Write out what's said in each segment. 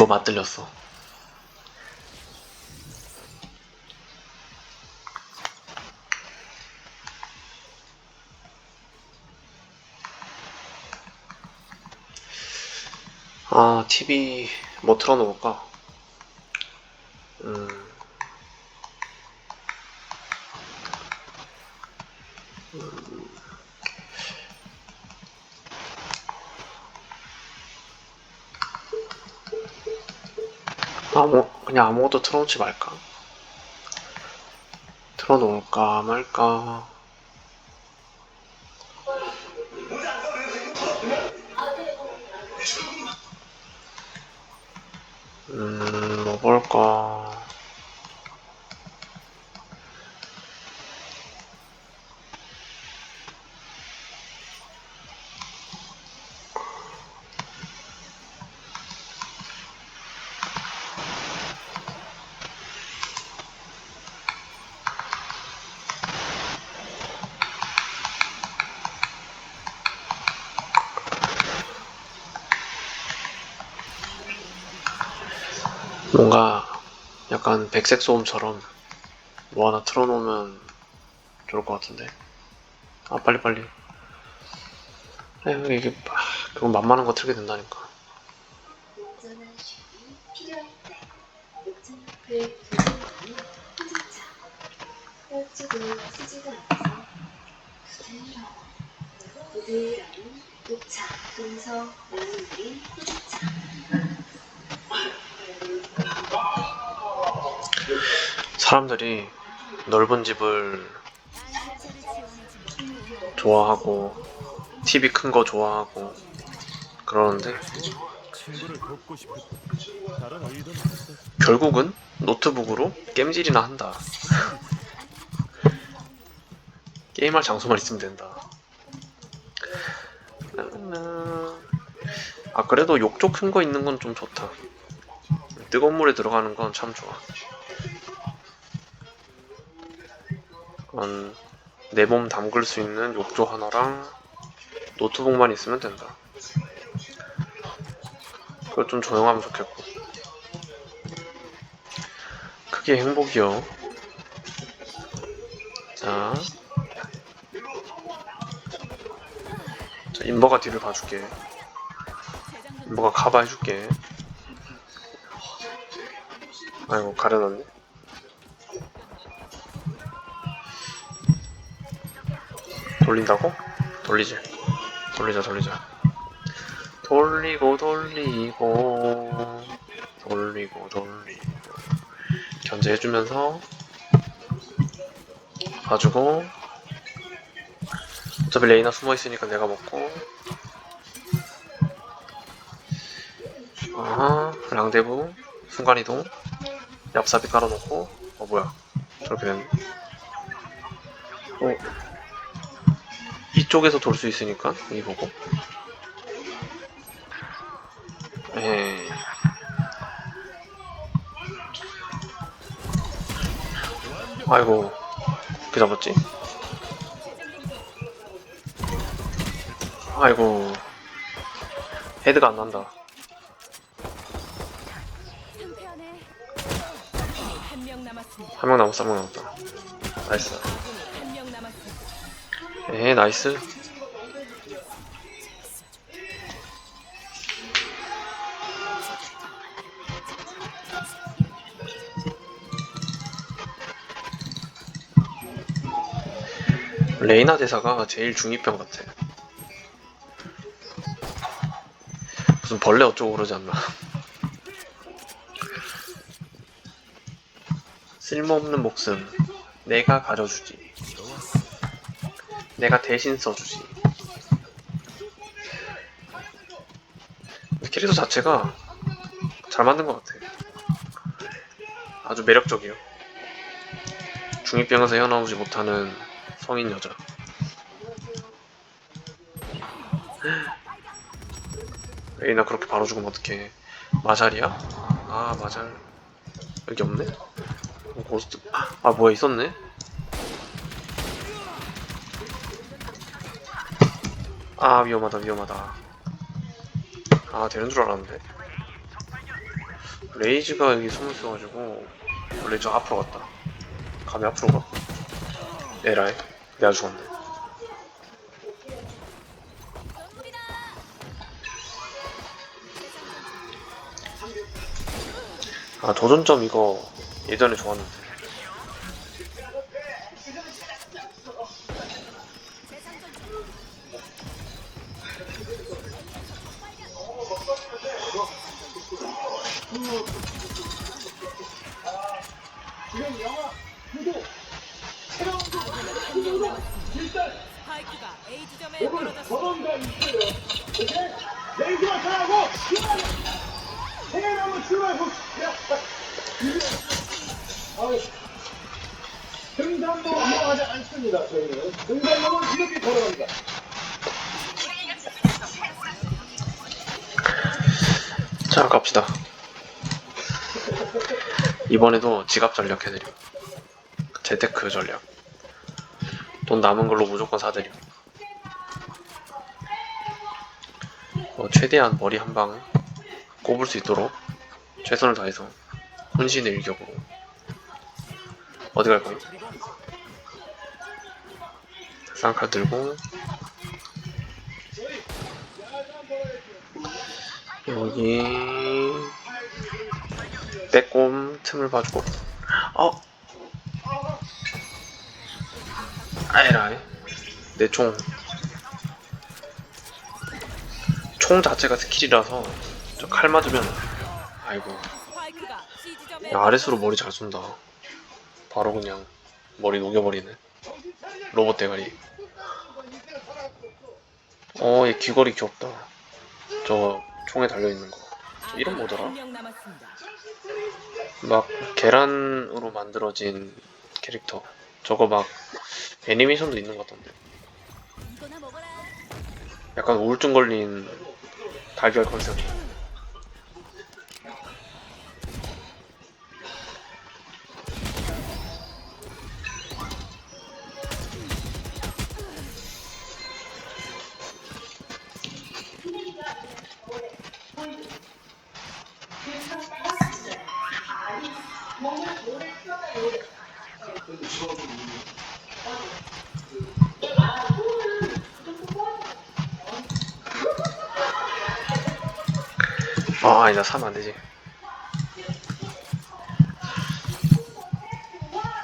인버 맞들렸어. 아, TV 뭐 틀어놓을까? 아무, 그냥 아무것도 틀어놓지 말까? 틀어놓을까 말까? 음, 뭐 볼까? 뭔가 약간 백색 소음처럼 뭐 하나 틀어놓으면 좋을 것 같은데. 아, 빨리빨리. 에휴, 이게, 아, 그건 만만한 거 틀게 된다니까. 녹차 동서 나눔의 후진차 사람들이 넓은 집을 좋아하고, TV 큰 거 좋아하고, 그러는데. 결국은 노트북으로 게임질이나 한다. 게임할 장소만 있으면 된다. 아 그래도 욕조 큰 거 있는 건 좀 좋다. 뜨거운 물에 들어가는 건 참 좋아. 내몸 담글 수 있는 욕조 하나랑 노트북만 있으면 된다. 그거 좀 조용하면 좋겠고. 그게 행복이요. 자. 자, 인버가 뒤를 봐줄게. 인버가 가봐 해줄게. 아이고, 가려놨네. 돌린다고? 돌리지. 돌리자, 돌리자. 돌리고, 돌리고. 돌리고, 돌리고. 견제해주면서 봐주고 어차피 레이나 숨어있으니까 내가 먹고 아하 랑데부 순간이동 얍삽이 깔아놓고 어 뭐야. 저렇게 됐네. 어. 이쪽에서 돌 수 있으니까 이 보고. 에이 아이고. 어떻게 잡았지? 아이고. 헤드가 안 난다 한 명 남았어 한 명 남았다 나이스. 에 나이스. 레이나 대사가 제일 중이병 같아. 무슨 벌레 어쩌고 그러지 않나 쓸모없는 목숨 내가 가져주지 내가 대신 써주지. 캐릭터 자체가 잘 만든 것 같아. 아주 매력적이요. 중이병에서 헤어나오지 못하는 성인 여자. 레이나 그렇게 바로 죽으면 어떡해. 마샬이야? 아, 마샬. 여기 없네? 어, 고스트. 아, 뭐야, 있었네? 아 위험하다 위험하다 아 되는 줄 알았는데 레이즈가 여기 숨을 써가지고 원래 저 앞으로 갔다 감이 앞으로 가 에라이 내가 죽었네 아 도전점 이거 예전에 좋았는데. 한명 이번에도 지갑 전략 해드림. 재테크 전략 돈 남은 걸로 무조건 사드림. 어, 최대한 머리 한 방 꼽을 수 있도록 최선을 다해서 혼신의 일격으로. 어디 갈까요? 쌍칼 들고. 여기 빼꼼 틈을 봐주고. 어? 아이라이 내총. 총 자체가 스킬이라서 저 칼 맞으면 아이고. 야, 아래수로 머리 잘 쏜다. 바로 그냥 머리 녹여버리네. 로봇 대가리. 어얘 귀걸이 귀엽다. 저 총에 달려있는 거. 이름 뭐더라? 막 계란으로 만들어진 캐릭터 저거 막 애니메이션도 있는 것 같던데. 약간 우울증 걸린 달걀 컨셉 아 아니다 사면 안 되지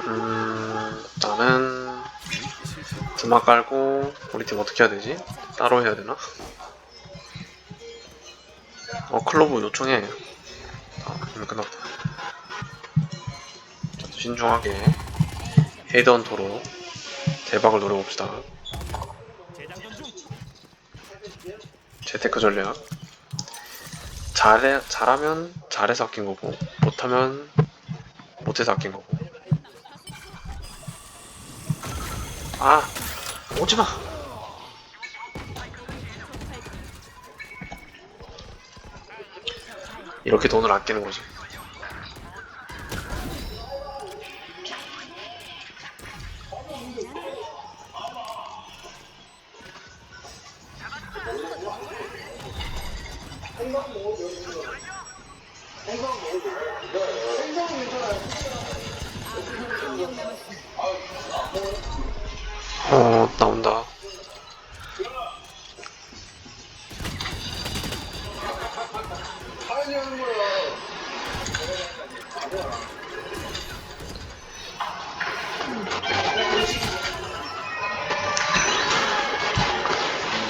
음 나는 드마 깔고 우리 팀 어떻게 해야 되지? 따로 해야 되나? 어 클로브 요청해 아 이미 끝났다 자, 신중하게 헤드헌터로 대박을 노려봅시다. 재테크 전략 잘해, 잘하면 잘해서 아낀 거고 못하면 못해서 아낀 거고. 아 오지마. 이렇게 돈을 아끼는 거지 어 나온다.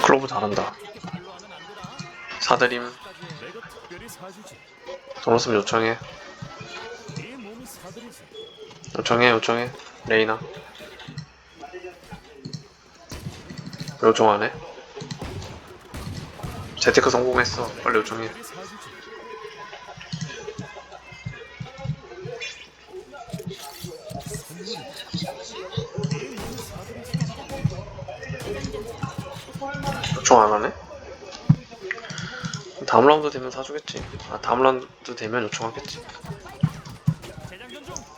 클로브 잘한다. 사드림. 없으면 요청해. 요청해 요청해. 레이나 해? 재테크 성공했어 빨리 사주지. 요청 안 하네? 다음 라운드 되면 사주겠지 아 다음 라운드 되면 요청하겠지.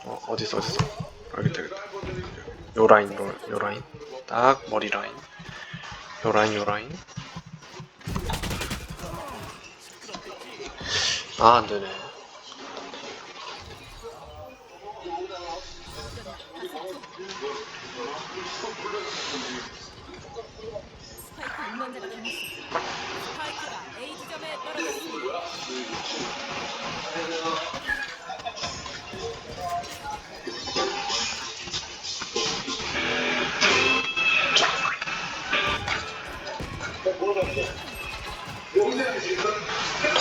어 어딨어 어딨어 알겠다 알겠다 요 라인 요, 요 라인 딱 머리 라인 요 라인 요 라인. 아 안되네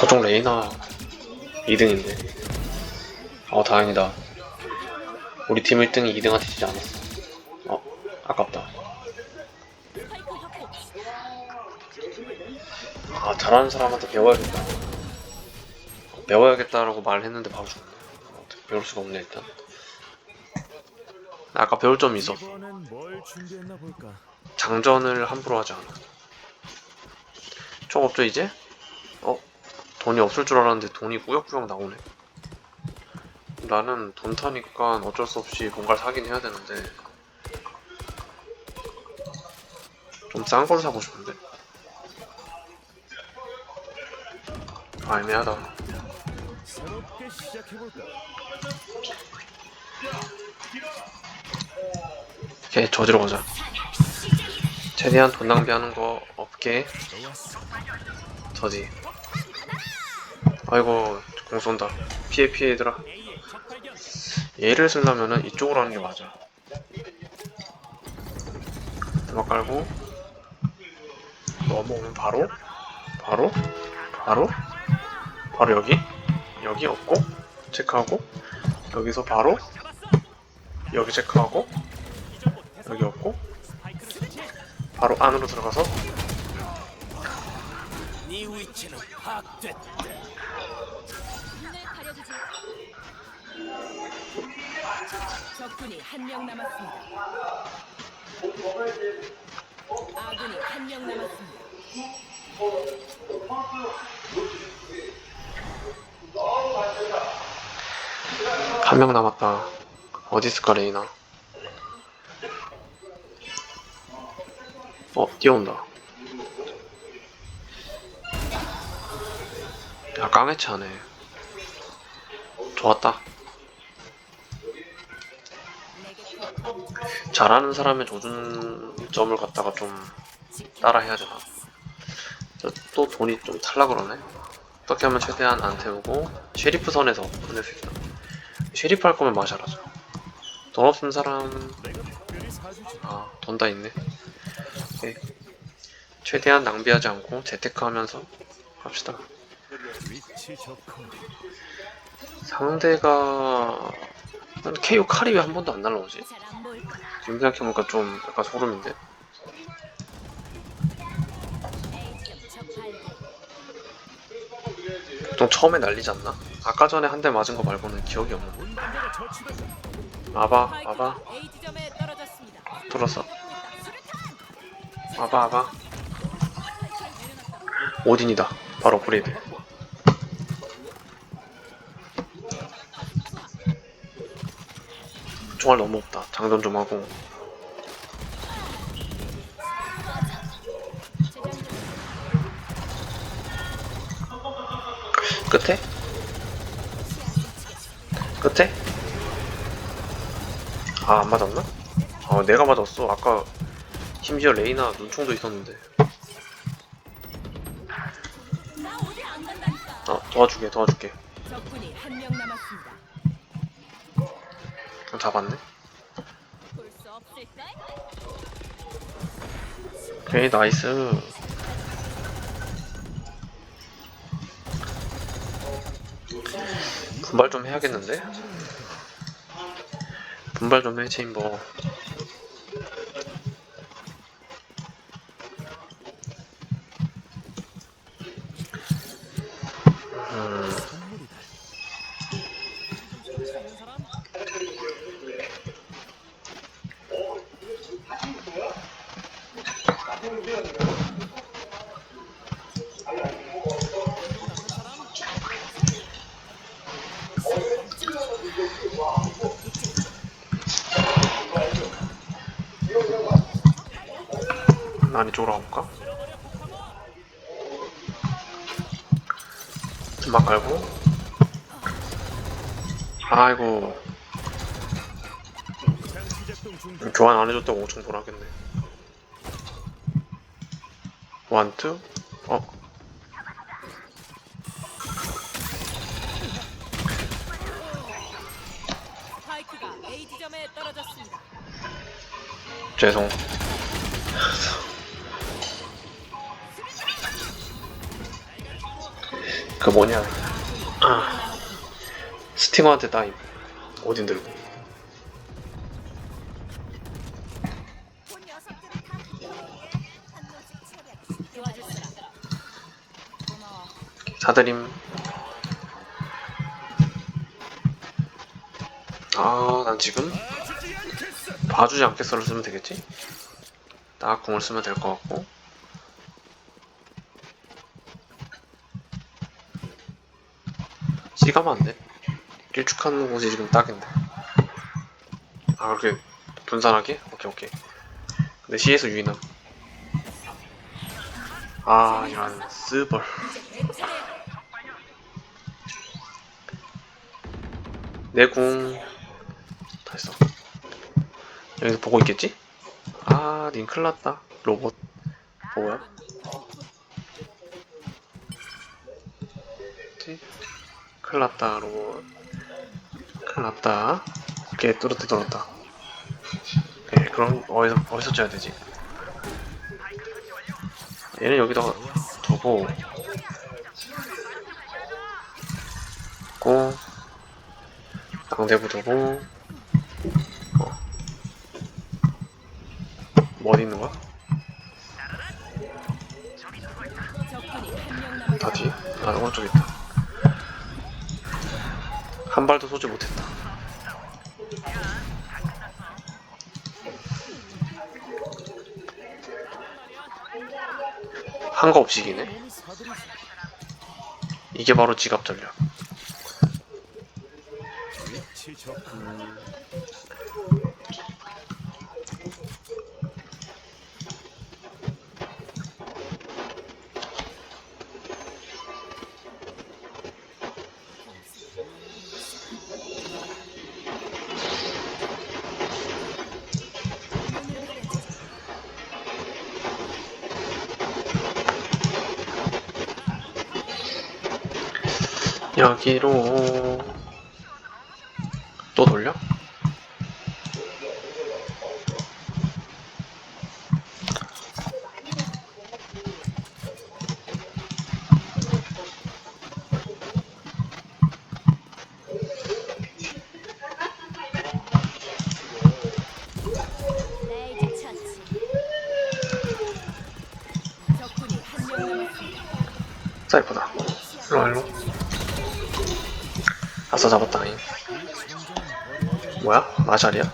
토종 레이나 2등인데. 어, 다행이다. 우리 팀 1등이 2등한테 지지 않았어. 어, 아깝다. 아, 잘하는 사람한테 배워야겠다. 배워야겠다라고 말을 했는데 바로 죽네. 어떻게 배울 수가 없네, 일단. 아까 배울 점이 볼까? 장전을 함부로 하지 않아. 총 없죠, 이제? 어? 돈이 없을 줄 알았는데 돈이 꾸역꾸역 나오네. 나는 돈 타니까 어쩔 수 없이 뭔가를 사긴 해야 되는데. 좀 싼 걸 사고 싶은데. 아, 애매하다. 오케이, 저지러 가자. 최대한 돈 낭비하는 거 없게. 저지. 아이고, 공 쏜다. 피해, 피해, 얘들아. 얘를 쓰려면은 이쪽으로 하는 게 맞아. 음악 깔고, 넘어오면 바로, 바로, 바로, 바로 여기, 여기 없고, 체크하고, 여기서 바로, 여기 체크하고, 여기 없고, 바로 안으로 들어가서, 적군이 한 명 남았습니다. 아군이 한 명 남았습니다. 한 명 남았다. 어디 있을까, 레이나? 어, 뛰어온다. 야, 깡해치하네. 좋았다. 잘하는 사람의 조준점을 갖다가 좀 따라 해야 되나? 저또 돈이 좀 탈라 그러네. 어떻게 하면 최대한 안 태우고 쉐리프 선에서 보낼 수 있다. 쉐리프 할 거면 마샬하자. 돈 없는 사람 내가 특별히 사주지. 아, 돈 다 있네. 오케이. 최대한 낭비하지 않고 재테크하면서 합시다. 상대가 난 KO 칼이 왜 한 번도 안 날라오지? 지금 생각해보니까 좀 약간 소름인데. 보통 처음에 날리지 않나? 아까 전에 한 대 맞은 거 말고는 기억이. 운반자가 처치된다. 아바, 아바. 들었어. 아바, 아바. 오딘이다. 바로 업그레이드. 총알 너무 없다. 장전 좀 하고. 끝에? 끝에? 아, 안 맞았나? 아, 내가 맞았어. 아까 심지어 레이나 눈총도 있었는데. 어, 도와줄게, 도와줄게. 잡았네. 오케이, 나이스. 분발 좀 해야겠는데? 분발 좀 해, 체인버. 아이고, 교환 안 해줬다고 엄청 돌아겠네. 원투? 어? 죄송. 그 뭐냐. 아. 스팅어한테 따임. 어딘 들고. 사드림. 아, 난 지금 봐주지 않겠어를 쓰면 되겠지? 딱 궁을 쓰면 될 것 같고. C 가면 안 돼. 일축하는 곳이 지금 딱인데. 아, 그렇게 분산하게? 오케이, 오케이. 근데 C에서 유인함. 아, 이런, 스벌. 내 차례. 내 궁. 다 했어. 여기서 보고 있겠지? 아, 닌 큰일 났다. 로봇. 뭐야? 뭐지? 큰일 났다, 로봇. 큰일 났다. 이렇게 뚜렷이 들었다. 네, 그럼 어디서, 어디서 쪄야 되지? 얘는 여기다가 두고, 고, 당대부 두고, 어. 뭐 어디 있는 거야? 적군이 한명 남았습니다. 다 뒤? 아, 오른쪽에 있다. 한 발도 쏘지 못했다. 한거 없이 이기네? 몸이 사들이지. 이게 바로 지갑 전략. 여기로 또 돌려? 진지한.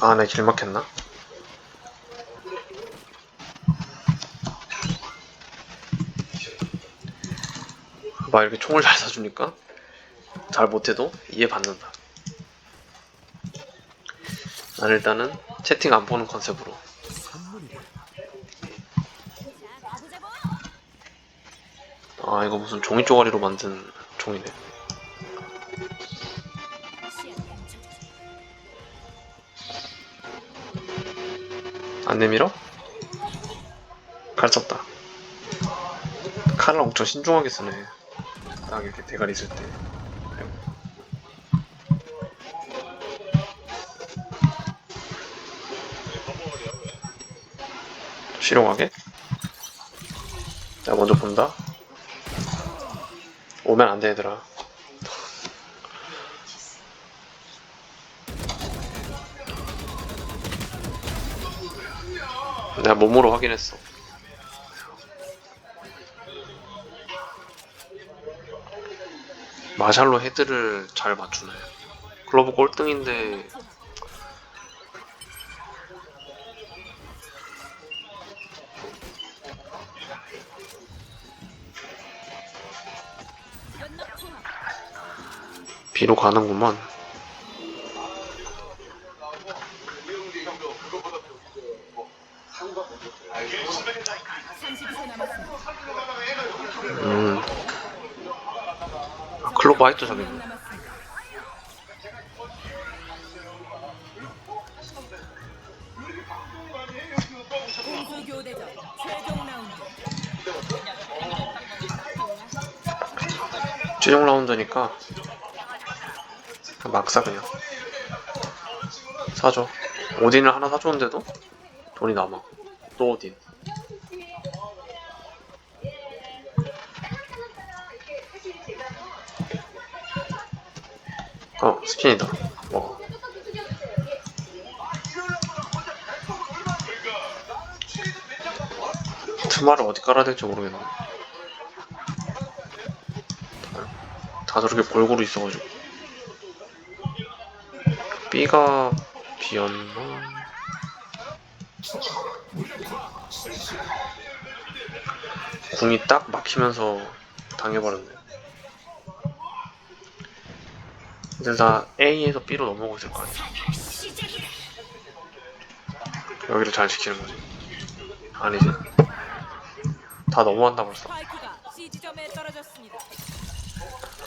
아, 내 길 막혔나? 막 이렇게 총을 잘 쏴주니까 잘 못해도 이해받는다. 난 일단은 채팅 안 보는 컨셉으로 선물이다. 아 이거 무슨 종이 쪼가리로 만든 종이네. 안 내밀어? 칼 썼다. 칼을 엄청 신중하게 쓰네. 딱 이렇게 대가리 쓸 때. 실용하게? 내가 먼저 본다 오면 안 돼, 얘들아. 내가 몸으로 확인했어. 마샬로 헤드를 잘 맞추네. 클로브 꼴등인데 비로 가는구만. 음, 클로버 화이트 저기 최종 라운드. 최종 라운드니까 막사 그냥. 사줘. 오딘을 하나 사줬는데도 돈이 남아. 또 오딘. 어 스핀이다. 뭐. 트마를 어디 깔아야 될지 모르겠네. 다 저렇게 골고루 있어가지고 B가 비었나? 궁이 딱 막히면서 당해버렸네 근데 다 A에서 B로 넘어오고 있을 거 아니야 여기를 잘 지키는 거지 아니지 다 넘어간다 벌써.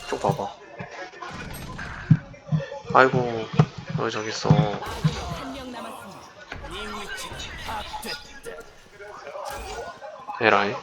쪽 봐봐. 아이고, 왜 저기 있어? 에라이.